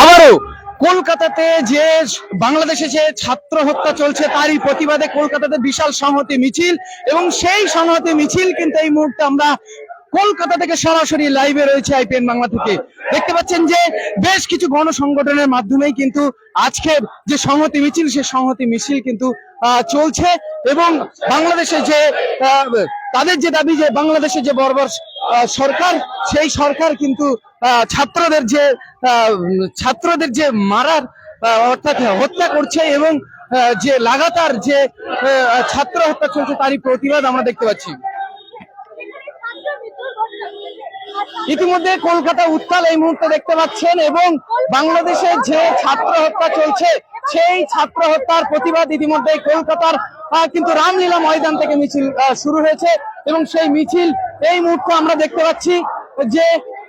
আবারও কলকাতাতে যে বাংলাদেশে যে ছাত্র হত্যা চলছে, তারই প্রতিবাদে কলকাতাতে বিশাল সংহতি মিছিল এবং সেই সংহতি মিছিল কিন্তু এই মুহূর্তে আমরা কলকাতা থেকে সরাসরি লাইভে রয়েছে আইপিএন বাংলা থেকে। দেখতে পাচ্ছেন যে বেশ কিছু গণ সংগঠনের মাধ্যমেই কিন্তু আজকের যে সংহতি মিছিল, সে সংহতি মিছিল কিন্তু চলছে এবং বাংলাদেশে যে তাদের যে দাবি যে বাংলাদেশে যে বর্বর সরকার, সেই সরকার কিন্তু ছাত্রদের যে ছাত্রদের যে মারার অর্থাৎ হত্যা করছে এবং যে লাগাতার যে ছাত্র হত্যা চলছে তারই প্রতিবাদ আমরা দেখতে পাচ্ছি। ইতিমধ্যে কলকাতা উত্তাল এই মুহূর্তে দেখতে পাচ্ছেন এবং বাংলাদেশে যে ছাত্র হত্যা চলছে, সেই ছাত্র হত্যার প্রতিবাদ ইতিমধ্যে কলকাতার কিন্তু রামলীলা ময়দান থেকে মিছিল শুরু হয়েছে। এবং সেই মিছিল, এই মুহূর্তে আমরা দেখতে পাচ্ছি যে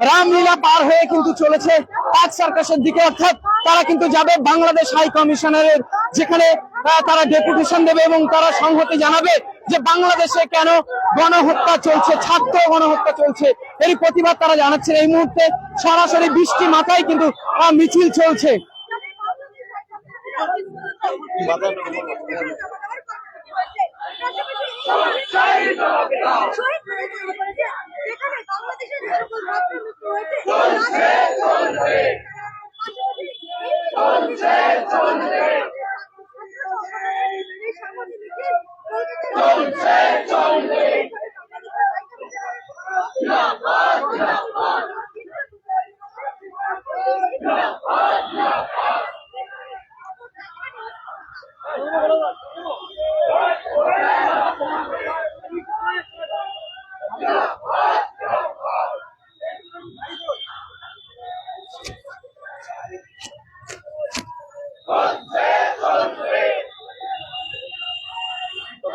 রামলীলা পার হয়ে কিন্তু চলেছে পাক সার্কাসের দিকে। অর্থাৎ তারা কিন্তু যাবে বাংলাদেশ হাই কমিশনারের যেখানে তারা ডেপুটেশন দেবে এবং তারা সংহতি জানাবে যে বাংলাদেশে কেন গণহত্যা চলছে, ছাত্র গণহত্যা চলছে। এর প্রতিবাদ তারা জানাচ্ছেন এই মুহূর্তে। সরাসরি বৃষ্টি মাথায় কিন্তু মিছিল চলছে। 你说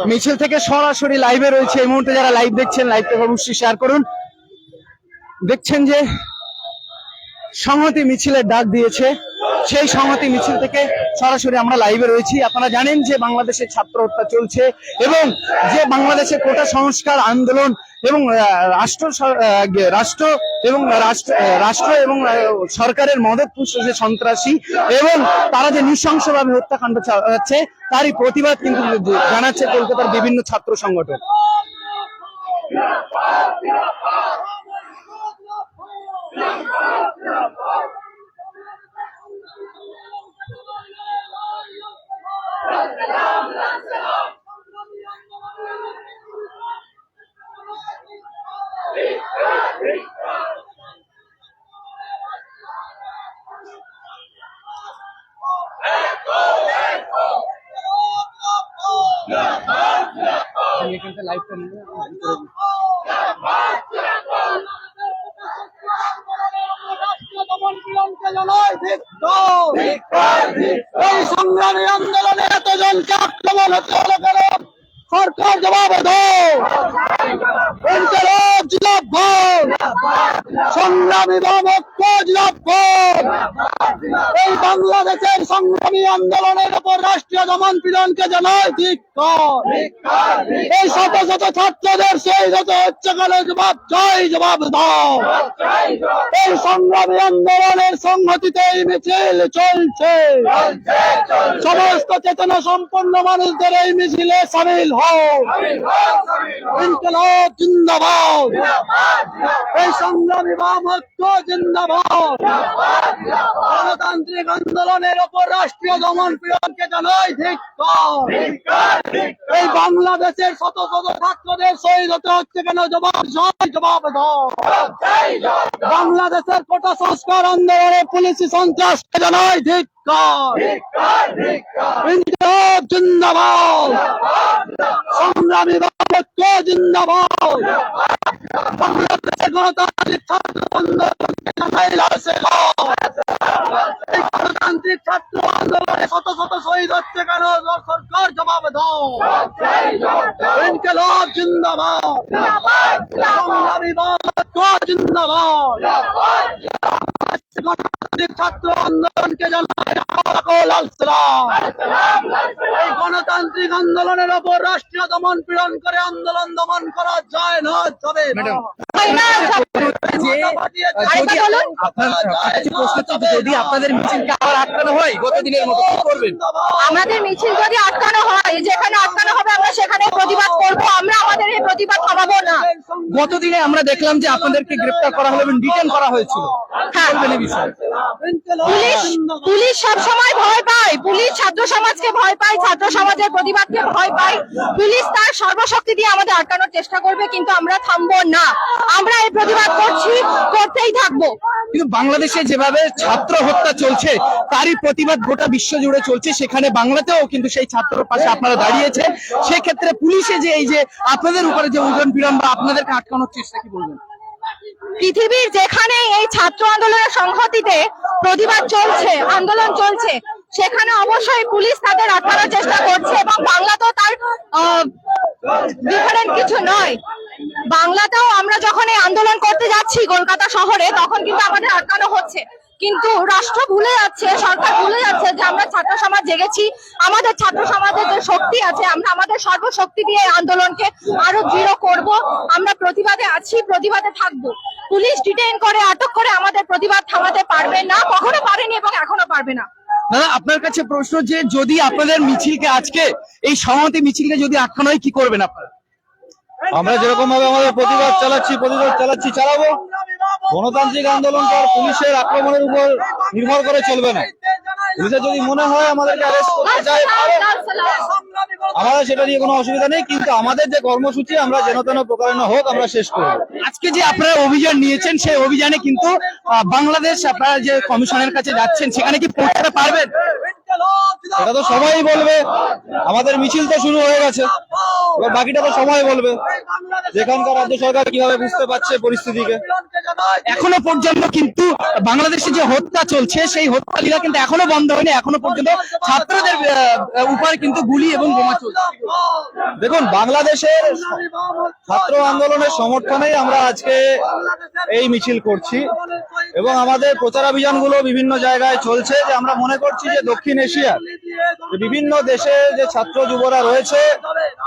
মিছিল থেকে সরাসরি লাইভে রয়েছে। এই মুহূর্তে যারা লাইভ দেখছেন লাইভটাকে অবশ্যই শেয়ার করুন। দেখছেন যে সংহতি মিছিলের ডাক দিয়েছে। সেই সংহতি মিছিল থেকে সরাসরি আমরা লাইভে রয়েছি। আপনারা জানেন যে বাংলাদেশে ছাত্র হত্যা চলছে এবং যে বাংলাদেশে কোটা সংস্কার আন্দোলন এবং রাষ্ট্র রাষ্ট্র এবং রাষ্ট্র রাষ্ট্র এবং সরকারের মদত পুষ্ট যে সন্ত্রাসী এবং তারা যে নৃশংসভাবে হত্যাকাণ্ড চালাচ্ছে তারই প্রতিবাদ কিন্তু জানাচ্ছে কলকাতার বিভিন্ন ছাত্র সংগঠন। এই সংগ্রামী আন্দোলনে এতজনকে আক্রমণ বাংলাদেশের সংগ্রামী আন্দোলনের উপর রাষ্ট্রীয় দমন পীড়নকে জানায় ধিক্কার এই শত শত ছাত্রদের সেই হতে হচ্ছে কেন জবাব চাই জবাব দাও। এই সংগ্রামী আন্দোলনের সংহতিতে এই মিছিল চলছে। সমস্ত চেতনা সম্পন্ন মানুষদের এই মিছিলে সামিল হও। ইনকলাব জিন্দাবাদ। এই সংগ্রামী বামক্য জিন্দাবাদ। গণতান্ত্রিক আন্দোলনের ওপর রাষ্ট্রীয় দমন পীড়নকে জানাই এই বাংলাদেশের শত শত ছাত্রদের শহীদ হতে হচ্ছে কেন? জবাব জবাব বাংলাদেশের কোটা সংস্কার আন্দোলনে পুলিশি সন্ত্রাস জানাই ইনকিলাব জিন্দাবাদ। সংগ্রামী বামক্য জিন্দাবাদ। বাংলাদেশের গণতান্ত্রিক ছাত্র আন্দোলনকে জানাই লাল এই ছাত্র আন্দোলনে শত শত শহীদ হচ্ছে কেন সরকার জবাব দাও। ইনকিলাব জিন্দাবাদ। জিন্দাবাদ। ছাত্র আন্দোলনকে জানাই এই গণতান্ত্রিক আন্দোলনের ওপর রাষ্ট্রীয় দমন পীড়ন করে আন্দোলন দমন করা যায় না। যে যদি হচ্ছে যে যদি আপনাদের মিছিলকে আবার আটকানো হয়? গত দিনের মতো কি করবেন? আমাদের মিছিল যদি আটকানো হয় যেখানে আটকানো হবে আমরা সেখানে প্রতিবাদ করব। আমরা আমাদের প্রতিবাদ থামাবো না। গতদিনে আমরা দেখলাম যে আপনাদেরকে গ্রেফতার করা হলো এবং ডিটেন করা হয়েছিল। কি বলবেন এই বিষয়ে। পুলিশ পুলিশ সব ভয় পায়। পুলিশ ছাত্র সমাজকে ভয় পায় ছাত্র সমাজের প্রতিবাদকে ভয় পায়। পুলিশ তার সর্বশক্তি দিয়ে আমাদের আটকানোর চেষ্টা করবে কিন্তু আমরা থামবো না। আমরা এই প্রতিবাদ করছি করতেই থাকব। কিন্তু বাংলাদেশে যেভাবে ছাত্র হত্যা চলছে তারই প্রতিবাদ গোটা বিশ্ব জুড়ে চলছে। সেখানে বাংলাতেও কিন্তু সেই ছাত্রের পাশে আপনারা দাঁড়িয়েছে সেক্ষেত্রে পুলিশে যে এই যে আপনাদের উপরে যে ওজন পীড়ন বা আপনাদেরকে আটকানোর চেষ্টা কি বলবেন? পৃথিবীর যেখানে এই ছাত্র আন্দোলনের সংহতিতে প্রতিবাদ চলছে, আন্দোলন চলছে, সেখানে অবশ্যই পুলিশ তাদের আটকানোর চেষ্টা করছে এবং বাংলা তো তার ডিফারেন্ট কিছু নয়। বাংলাতেও আমরা যখন এই আন্দোলন করতে যাচ্ছি কলকাতা শহরে, তখন কিন্তু আমাদের আটকানো হচ্ছে। কিন্তু রাষ্ট্র ভুলে যাচ্ছে সরকার ভুলে যাচ্ছে যে আমরা ছাত্র সমাজ জেগেছি আমাদের ছাত্র সমাজের যে শক্তি আছে আমরা আমাদের সর্বশক্তি দিয়ে এই আন্দোলনকে আরও দৃঢ় করব আমরা প্রতিবাদে আছি প্রতিবাদে থাকব। পুলিশ ডিটেইন করে আটক করে আমাদের প্রতিবাদ থামাতে পারবে না কখনো পারেনি এবং এখনও পারবে না। দাদা আপনার কাছে প্রশ্ন যে যদি আপনাদের মিছিলকে আজকে এই সংহতি মিছিলকে যদি আটকানো হয় কি করবেন আপনারা? আমরা যেরকম ভাবে আমাদের প্রতিবাদ চালাচ্ছি প্রতিবাদ চালাচ্ছি চালাবো। গণতান্ত্রিক আন্দোলন তো আর পুলিশের আক্রমণের উপর নির্ভর করে চলবে না। পুলিশের যদি মনে হয় আমাদেরকে অ্যারেস্ট করতে চায় আমাদের সেটা নিয়ে কোনো অসুবিধা নেই কিন্তু আমাদের যে কর্মসূচি আমরা যেন তেন প্রকারণ হোক আমরা শেষ করব। আজকে যে আপনারা অভিযান নিয়েছেন সেই অভিযানে কিন্তু বাংলাদেশ আপনারা যে কমিশনের কাছে যাচ্ছেন সেখানে কি পৌঁছাতে পারবেন? এটা তো সবাই বলবে। আমাদের মিছিল তো শুরু হয়ে গেছে। এবার বাকিটা তো সময় বলবে। যেখানকার রাজ্য সরকার কীভাবে বুঝতে পারছে পরিস্থিতিকে। এখনও পর্যন্ত কিন্তু বাংলাদেশে যে হত্যা চলছে সেই হত্যা লীলা কিন্তু এখনও বন্ধ হয়নি। এখনও পর্যন্ত ছাত্রদের উপর কিন্তু গুলি এবং বোমা চলছে। দেখুন বাংলাদেশের ছাত্র আন্দোলনের সমর্থনেই আমরা আজকে এই মিছিল করছি এবং আমাদের প্রচারাভিযানগুলো বিভিন্ন জায়গায় চলছে যে আমরা মনে করছি যে দক্ষিণ এশিয়া বিভিন্ন দেশে যে ছাত্র যুবরা রয়েছে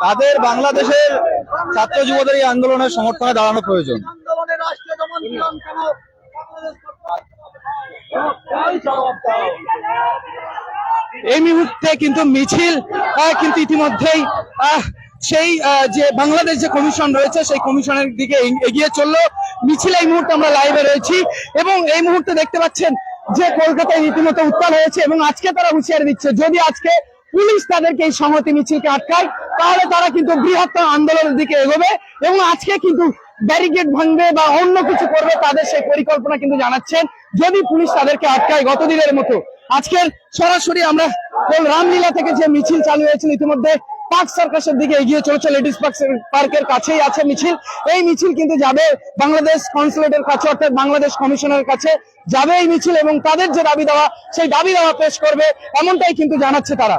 তাদের বাংলাদেশের ছাত্র যুবদের এই আন্দোলনের সমর্থনে দাঁড়ানো প্রয়োজন। এই মুহূর্তে কিন্তু মিছিল কিন্তু ইতিমধ্যেই সেই যে বাংলাদেশ যে কমিশন রয়েছে, সেই কমিশনের দিকে এগিয়ে চলল। মিছিল এই মুহূর্তে আমরা লাইভে রয়েছি এবং এই মুহূর্তে দেখতে পাচ্ছেন যে কলকাতায় রীতিমতো উত্তাল হয়েছে এবং আজকে তারা হুঁশিয়ারি দিচ্ছে, যদি আজকে পুলিশ তাদেরকে এই সংহতি মিছিলকে আটকায় তাহলে তারা কিন্তু বৃহত্তর আন্দোলনের দিকে এগোবে এবং আজকে কিন্তু ব্যারিকেড ভাঙবে বা অন্য কিছু করবে তাদের সেই পরিকল্পনা কিন্তু জানাচ্ছেন। যদি পুলিশ তাদেরকে আটকায় গতদিনের মতো। আজকের সরাসরি আমরা রামলীলা থেকে যে মিছিল চালু হয়েছিল, ইতিমধ্যে পার্ক সার্কাসের দিকে এগিয়ে চলেছে। লেডিস পার্ক পার্কের কাছেই আছে মিছিল। এই মিছিল কিন্তু যাবে বাংলাদেশ কনসুলেটের কাছে, অর্থাৎ বাংলাদেশ কমিশনের কাছে যাবে এই মিছিল এবং তাদের যে দাবি দেওয়া, সেই দাবি দেওয়া পেশ করবে, এমনটাই কিন্তু জানাচ্ছে তারা।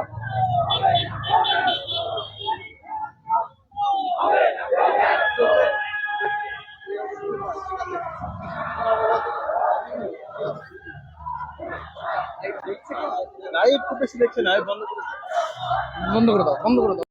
বন্ধ করে দাও বন্ধ করে দাও।